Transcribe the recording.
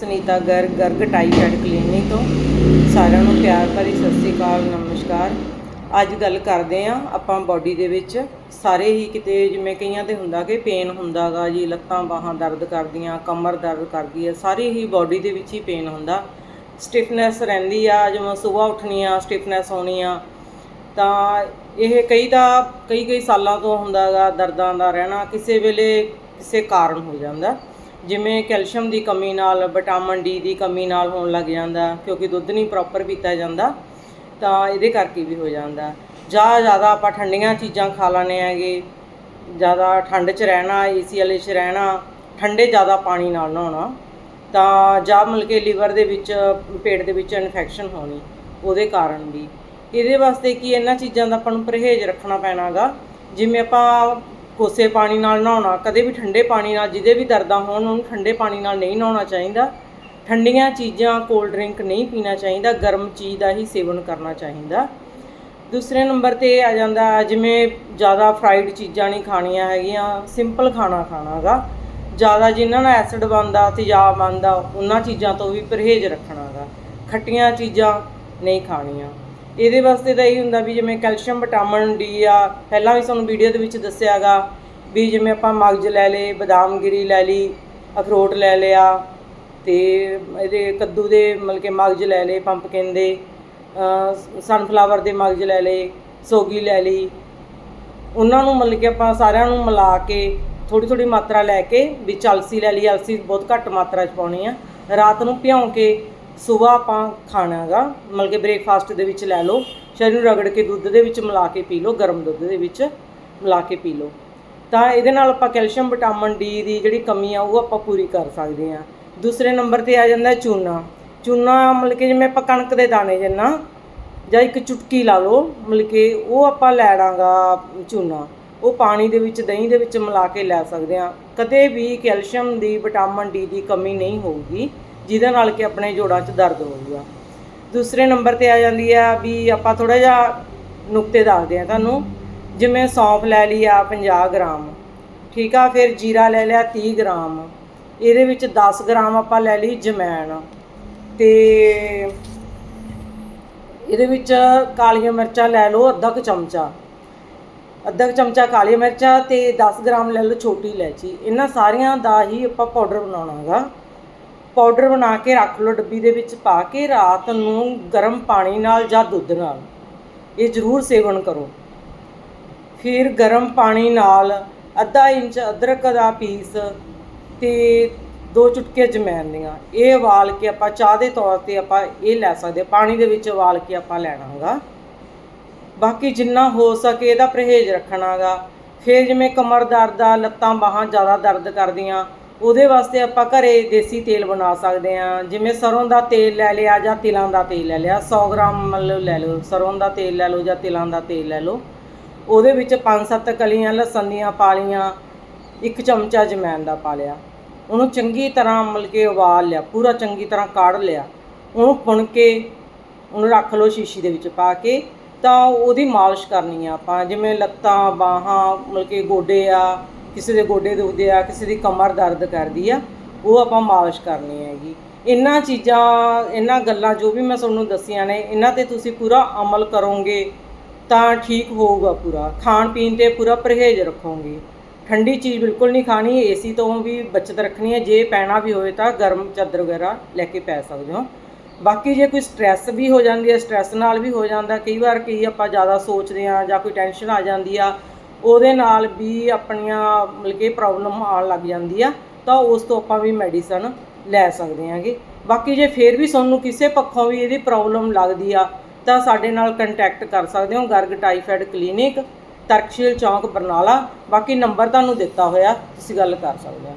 Sunita Garg Garg typhoid clinic ਤੋਂ। ਸਾਰਿਆਂ ਨੂੰ ਪਿਆਰ ਭਰੀ ਸਤਿ ਸ੍ਰੀ ਅਕਾਲ, ਨਮਸਕਾਰ। ਅੱਜ ਗੱਲ ਕਰਦੇ ਆਂ ਆਪਾਂ ਬਾਡੀ ਦੇ ਵਿੱਚ। ਸਾਰੇ ਹੀ ਕਿਤੇ ਜਿਵੇਂ ਕਈਆਂ ਤੇ ਹੁੰਦਾ ਕਿ ਪੇਨ ਹੁੰਦਾਗਾ ਜੀ, ਲੱਤਾਂ ਬਾਹਾਂ ਦਰਦ ਕਰਦੀਆਂ, ਕਮਰ ਦਰਦ ਕਰਦੀ ਹੈ ਸਾਰੇ ਹੀ ਬਾਡੀ ਦੇ ਵਿੱਚ ਹੀ ਪੇਨ ਹੁੰਦਾ। ਸਟਿਫਨੈਸ ਰਹਿੰਦੀ ਆ, ਜਿਵੇਂ ਸਵੇਰ ਉੱਠਣੀ ਆ ਸਟਿਫਨੈਸ ਹੋਣੀ ਆ, ਤਾਂ ਇਹ ਕਈ ਦਾ ਕਈ ਕਈ ਸਾਲਾਂ ਤੋਂ ਹੁੰਦਾਗਾ ਦਰਦਾਂ ਦਾ ਰਹਿਣਾ, ਕਿਸੇ ਵੇਲੇ ਕਿਸੇ ਕਾਰਨ ਹੋ ਜਾਂਦਾ। ਜਿਵੇਂ ਕੈਲਸ਼ੀਅਮ ਦੀ ਕਮੀ ਨਾਲ, ਵਿਟਾਮਿਨ ਡੀ ਦੀ ਕਮੀ ਨਾਲ ਹੋਣ ਲੱਗ ਜਾਂਦਾ, ਕਿਉਂਕਿ ਦੁੱਧ ਨਹੀਂ ਪ੍ਰੋਪਰ ਪੀਤਾ ਜਾਂਦਾ, ਤਾਂ ਇਹਦੇ ਕਰਕੇ ਵੀ ਹੋ ਜਾਂਦਾ। ਜਾਂ ਜ਼ਿਆਦਾ ਆਪਾਂ ਠੰਡੀਆਂ ਚੀਜ਼ਾਂ ਖਾ ਲੈਂਦੇ ਹੈਗੇ, ਜ਼ਿਆਦਾ ਠੰਡ 'ਚ ਰਹਿਣਾ ਏਸੀ ਵਾਲੇ 'ਚ ਰਹਿਣਾ, ਠੰਡੇ ਜ਼ਿਆਦਾ ਪਾਣੀ ਨਾਲ ਨਹਾਉਣਾ, ਤਾਂ ਜਾਂ ਮਤਲਬ ਕਿ ਲੀਵਰ ਦੇ ਵਿੱਚ, ਪੇਟ ਦੇ ਵਿੱਚ ਇਨਫੈਕਸ਼ਨ ਹੋਣੀ, ਉਹਦੇ ਕਾਰਨ ਵੀ। ਇਹਦੇ ਵਾਸਤੇ ਕੀ ਇਹਨਾਂ ਚੀਜ਼ਾਂ ਦਾ ਆਪਾਂ ਨੂੰ ਪਰਹੇਜ਼ ਰੱਖਣਾ ਪੈਣਾਗਾ, ਜਿਵੇਂ ਆਪਾਂ ਕੋਸੇ ਪਾਣੀ ਨਾਲ ਨਹਾਉਣਾ, ਕਦੇ ਵੀ ਠੰਡੇ ਪਾਣੀ ਨਾਲ, ਜਿਹਦੇ ਵੀ ਦਰਦਾਂ ਹੋਣ, ਉਹਨੂੰ ਠੰਡੇ ਪਾਣੀ ਨਾਲ ਨਹੀਂ ਨਹਾਉਣਾ ਚਾਹੀਦਾ। ਠੰਡੀਆਂ ਚੀਜ਼ਾਂ ਕੋਲਡ ਡਰਿੰਕ ਨਹੀਂ ਪੀਣਾ ਚਾਹੀਦਾ, ਗਰਮ ਚੀਜ਼ ਦਾ ਹੀ ਸੇਵਨ ਕਰਨਾ ਚਾਹੀਦਾ। ਦੂਸਰੇ ਨੰਬਰ ਤੇ ਇਹ ਆ ਜਾਂਦਾ, ਜਿਵੇਂ ਜ਼ਿਆਦਾ ਫਰਾਈਡ ਚੀਜ਼ਾਂ ਨਹੀਂ ਖਾਣੀਆਂ ਹੈਗੀਆਂ ਸਿੰਪਲ ਖਾਣਾ ਖਾਣਾਗਾ। ਜ਼ਿਆਦਾ ਜਿਨ੍ਹਾਂ ਨਾਲ ਐਸਿਡ ਬਣਦਾ, ਤੇਜ਼ਾਬ ਬਣਦਾ, ਉਹਨਾਂ ਚੀਜ਼ਾਂ ਤੋਂ ਵੀ ਪਰਹੇਜ਼ ਰੱਖਣਾਗਾ। ਖੱਟੀਆਂ ਚੀਜ਼ਾਂ ਨਹੀਂ ਖਾਣੀਆਂ। ਇਹਦੇ ਵਾਸਤੇ ਤਾਂ ਇਹ ਹੁੰਦਾ ਵੀ ਜਿਵੇਂ ਕੈਲਸ਼ੀਅਮ, ਵਿਟਾਮਿਨ ਡੀ ਆ, ਪਹਿਲਾਂ ਵੀ ਤੁਹਾਨੂੰ ਵੀਡੀਓ ਦੇ ਵਿੱਚ ਦੱਸਿਆਗਾ ਵੀ ਜਿਵੇਂ ਆਪਾਂ ਮਗਜ ਲੈ ਲਏ, ਬਦਾਮਗਿਰੀ ਲੈ ਲਈ, ਅਖਰੋਟ ਲੈ ਲਿਆ ਤੇ ਇਹਦੇ ਕੱਦੂ ਦੇ ਮਤਲਬ ਕਿ ਮਗਜ ਲੈ ਲਏ ਪੰਪਕਿਨ ਦੇ ਸਨਫਲਾਵਰ ਦੇ ਮਗਜ ਲੈ ਲਏ, ਸੋਗੀ ਲੈ ਲਈ। ਉਹਨਾਂ ਨੂੰ ਮਤਲਬ ਕਿ ਆਪਾਂ ਸਾਰਿਆਂ ਨੂੰ ਮਿਲਾ ਕੇ ਥੋੜੀ ਥੋੜੀ ਮਾਤਰਾ ਲੈ ਕੇ ਵਿੱਚ ਅਲਸੀ ਲੈ ਲਈ, ਅਲਸੀ ਬਹੁਤ ਘੱਟ ਮਾਤਰਾ 'ਚ ਪਾਉਣੀ ਆ। ਰਾਤ ਨੂੰ ਭਿਉਂ ਕੇ ਸਵੇਰ ਆਪਾਂ ਖਾਣਾਗਾ ਮਤਲਬ ਕਿ ਬ੍ਰੇਕਫਾਸਟ ਦੇ ਵਿੱਚ ਲੈ ਲਓ, ਸ਼ਰੀਰ ਨੂੰ ਰਗੜ ਕੇ ਦੁੱਧ ਦੇ ਵਿੱਚ ਮਿਲਾ ਕੇ ਪੀ ਲਓ, ਗਰਮ ਦੁੱਧ ਦੇ ਵਿੱਚ ਮਿਲਾ ਕੇ ਪੀ ਲਓ। ਤਾਂ ਇਹਦੇ ਨਾਲ ਆਪਾਂ ਕੈਲਸ਼ੀਅਮ, ਵਿਟਾਮਿਨ ਡੀ ਦੀ ਜਿਹੜੀ ਕਮੀ ਆ, ਉਹ ਆਪਾਂ ਪੂਰੀ ਕਰ ਸਕਦੇ ਆ ਦੂਸਰੇ ਨੰਬਰ ਤੇ ਆ ਜਾਂਦਾ ਚੂਨਾ। ਚੂਨਾ ਮਤਲਬ ਕਿ ਜਿਵੇਂ ਆਪਾਂ ਕਣਕ ਦੇ ਦਾਣੇ ਜਿੰਨਾ, ਜਾਂ ਇੱਕ ਚੁਟਕੀ ਲਾ ਲਓ, ਮਤਲਬ ਕਿ ਉਹ ਆਪਾਂ ਲੈ ਲਾਂਗਾ ਚੂਨਾ। ਉਹ ਪਾਣੀ ਦੇ ਵਿੱਚ, ਦਹੀਂ ਦੇ ਵਿੱਚ ਮਿਲਾ ਕੇ ਲੈ ਸਕਦੇ ਆ ਕਦੇ ਵੀ ਕੈਲਸ਼ੀਅਮ ਦੀ, ਵਿਟਾਮਿਨ ਡੀ ਦੀ ਕਮੀ ਨਹੀਂ ਹੋਊਗੀ। ਜਿਹਦੇ ਨਾਲ ਕਿ ਆਪਣੇ ਜੋੜਾਂ 'ਚ ਦਰਦ ਹੋਊਗਾ। ਦੂਸਰੇ ਨੰਬਰ ਤੇ ਆ ਜਾਂਦੀ ਆ ਵੀ ਆਪਾਂ ਥੋੜਾ ਜਿਹਾ ਨੁਕਤੇ ਦੱਸਦੇ ਆ ਤੁਹਾਨੂੰ। ਜਿਵੇਂ ਸੌਂਫ ਲੈ ਲਈ ਆ 50 ਗ੍ਰਾਮ, ਠੀਕ ਆ, ਫਿਰ ਜੀਰਾ ਲੈ ਲਿਆ 30 ਗ੍ਰਾਮ, ਇਹਦੇ ਵਿੱਚ 10 ਗ੍ਰਾਮ ਆਪਾਂ ਲੈ ਲਈ ਜਮੈਣ ਤੇ ਇਹਦੇ ਵਿੱਚ ਕਾਲੀਆਂ ਮਿਰਚਾਂ ਲੈ ਲਓ ਅੱਧਾ ਕੁ ਚਮਚਾ। ਅੱਧਾ ਕੁ ਚਮਚਾ ਕਾਲੀਆਂ ਮਿਰਚਾਂ ਤੇ 10 ਗ੍ਰਾਮ ਲੈ ਲਓ ਛੋਟੀ ਇਲਾਇਚੀ। ਇਹਨਾਂ ਸਾਰੀਆਂ ਦਾ ਹੀ ਆਪਾਂ ਪਾਊਡਰ ਬਣਾਉਣਾ ਬਣਾਉਣਾਗਾ ਪਾਊਡਰ ਬਣਾ ਕੇ ਰੱਖ ਲਓ ਡੱਬੀ ਦੇ ਵਿੱਚ ਪਾ ਕੇ ਰਾਤ ਨੂੰ ਗਰਮ ਪਾਣੀ ਨਾਲ ਜਾਂ ਦੁੱਧ ਨਾਲ। ਇਹ ਜ਼ਰੂਰ ਸੇਵਨ ਕਰੋ। ਫਿਰ ਗਰਮ ਪਾਣੀ ਨਾਲ ਅੱਧਾ ਇੰਚ ਅਦਰਕ ਦਾ ਪੀਸ ਤੇ ਦੋ ਚੁਟਕੀਆਂ ਜਮੈਨ ਦੀਆਂ। ਇਹ ਉਬਾਲ ਕੇ ਆਪਾਂ ਚਾਹ ਦੇ ਤੌਰ ਤੇ ਆਪਾਂ ਇਹ ਲੈ ਸਕਦੇ ਪਾਣੀ ਦੇ ਵਿੱਚ ਉਬਾਲ ਕੇ ਆਪਾਂ ਲੈਣਾਗਾ ਬਾਕੀ ਜਿੰਨਾ ਹੋ ਸਕੇ ਇਹਦਾ ਪਰਹੇਜ਼ ਰੱਖਣਾਗਾ ਫਿਰ ਜਿਵੇਂ ਕਮਰ ਦਰਦ ਆ, ਲੱਤਾਂ ਬਾਹਾਂ ਜ਼ਿਆਦਾ ਦਰਦ ਕਰਦੀਆਂ ਉਹਦੇ ਵਾਸਤੇ ਆਪਾਂ ਘਰੇ ਦੇਸੀ ਤੇਲ ਬਣਾ ਸਕਦੇ ਆ ਜਿਵੇਂ ਸਰੋਂ ਦਾ ਤੇਲ ਲੈ ਲਿਆ ਜਾਂ ਤਿਲਾਂ ਦਾ ਤੇਲ ਲੈ ਲਿਆ 100 ਗ੍ਰਾਮ ਮਤਲਬ ਲੈ ਲਓ, ਸਰੋਂ ਦਾ ਤੇਲ ਲੈ ਲਓ ਜਾਂ ਤਿਲਾਂ ਦਾ ਤੇਲ ਲੈ ਲਓ। ਉਹਦੇ ਵਿੱਚ 5-7 ਕਲੀਆਂ ਲਸਣ ਦੀਆਂ ਪਾ ਲਈਆਂ, ਇੱਕ ਚਮਚਾ ਜਮੈਨ ਦਾ ਪਾ ਲਿਆ। ਉਹਨੂੰ ਚੰਗੀ ਤਰ੍ਹਾਂ ਮਤਲਬ ਕਿ ਉਬਾਲ ਲਿਆ, ਪੂਰਾ ਚੰਗੀ ਤਰ੍ਹਾਂ ਕਾੜ ਲਿਆ। ਉਹਨੂੰ ਪੁਣ ਕੇ ਉਹਨੂੰ ਰੱਖ ਲਓ ਸ਼ੀਸ਼ੀ ਦੇ ਵਿੱਚ ਪਾ ਕੇ, ਤਾਂ ਉਹਦੀ ਮਾਲਿਸ਼ ਕਰਨੀ ਆ ਆਪਾਂ। ਜਿਵੇਂ ਲੱਤਾਂ, ਬਾਹਾਂ, ਮਤਲਬ ਕਿ ਗੋਡੇ ਆ ਕਿਸੇ ਦੇ ਗੋਡੇ ਦੁਖਦੇ ਆ, ਕਿਸੇ ਦੀ ਕਮਰ ਦਰਦ ਕਰਦੀ ਆ, ਉਹ ਆਪਾਂ ਮਾਲਿਸ਼ ਕਰਨੀ ਹੈਗੀ। ਇਹਨਾਂ ਚੀਜ਼ਾਂ ਇਹਨਾਂ ਗੱਲਾਂ ਜੋ ਵੀ ਮੈਂ ਤੁਹਾਨੂੰ ਦੱਸੀਆਂ ਨੇ, ਇਹਨਾਂ ਤੇ ਤੁਸੀਂ ਪੂਰਾ ਅਮਲ ਕਰੋਗੇ ਤਾਂ ਠੀਕ ਹੋਊਗਾ ਪੂਰਾ। ਖਾਣ ਪੀਣ ਤੇ ਪੂਰਾ ਪਰਹੇਜ਼ ਰੱਖੋਗੇ। ਠੰਡੀ ਚੀਜ਼ ਬਿਲਕੁਲ ਨਹੀਂ ਖਾਣੀ ਏਸੀ ਤੋਂ ਵੀ ਬਚਤ ਰੱਖਣੀ ਹੈ। ਜੇ ਪੈਣਾ ਵੀ ਹੋਵੇ ਤਾਂ ਗਰਮ ਚਾਦਰ ਵਗੈਰਾ ਲੈ ਕੇ ਪੈ ਸਕਦੇ ਹੋ। ਬਾਕੀ ਜੇ ਕੋਈ ਸਟ੍ਰੈਸ ਵੀ ਹੋ ਜਾਂਦੀ ਹੈ ਸਟ੍ਰੈਸ ਨਾਲ ਵੀ ਹੋ ਜਾਂਦਾ। ਕਈ ਵਾਰ ਕਈ ਆਪਾਂ ਜ਼ਿਆਦਾ ਸੋਚਦੇ ਆ ਜਾਂ ਕੋਈ ਟੈਨਸ਼ਨ ਆ ਜਾਂਦੀ ਆ ਉਹਦੇ ਨਾਲ ਵੀ ਆਪਣੀਆਂ ਮਤਲਬ ਕਿ ਪ੍ਰੋਬਲਮ ਆਉਣ ਲੱਗ ਜਾਂਦੀ ਆ, ਤਾਂ ਉਸ ਤੋਂ ਆਪਾਂ ਵੀ ਮੈਡੀਸਨ ਲੈ ਸਕਦੇ ਹਾਂਗੇ। ਬਾਕੀ ਜੇ ਫੇਰ ਵੀ ਤੁਹਾਨੂੰ ਕਿਸੇ ਪੱਖੋਂ ਵੀ ਇਹਦੀ ਪ੍ਰੋਬਲਮ ਲੱਗਦੀ ਆ, ਤਾਂ ਸਾਡੇ ਨਾਲ ਕੰਟੈਕਟ ਕਰ ਸਕਦੇ ਹੋ, ਗਰਗ ਟਾਈਫਾਇਡ ਕਲੀਨਿਕ ਤਰਕਸ਼ੀਲ ਚੌਂਕ, ਬਰਨਾਲਾ। ਬਾਕੀ ਨੰਬਰ ਤੁਹਾਨੂੰ ਦਿੱਤਾ ਹੋਇਆ, ਤੁਸੀਂ ਗੱਲ ਕਰ ਸਕਦੇ ਹੋ।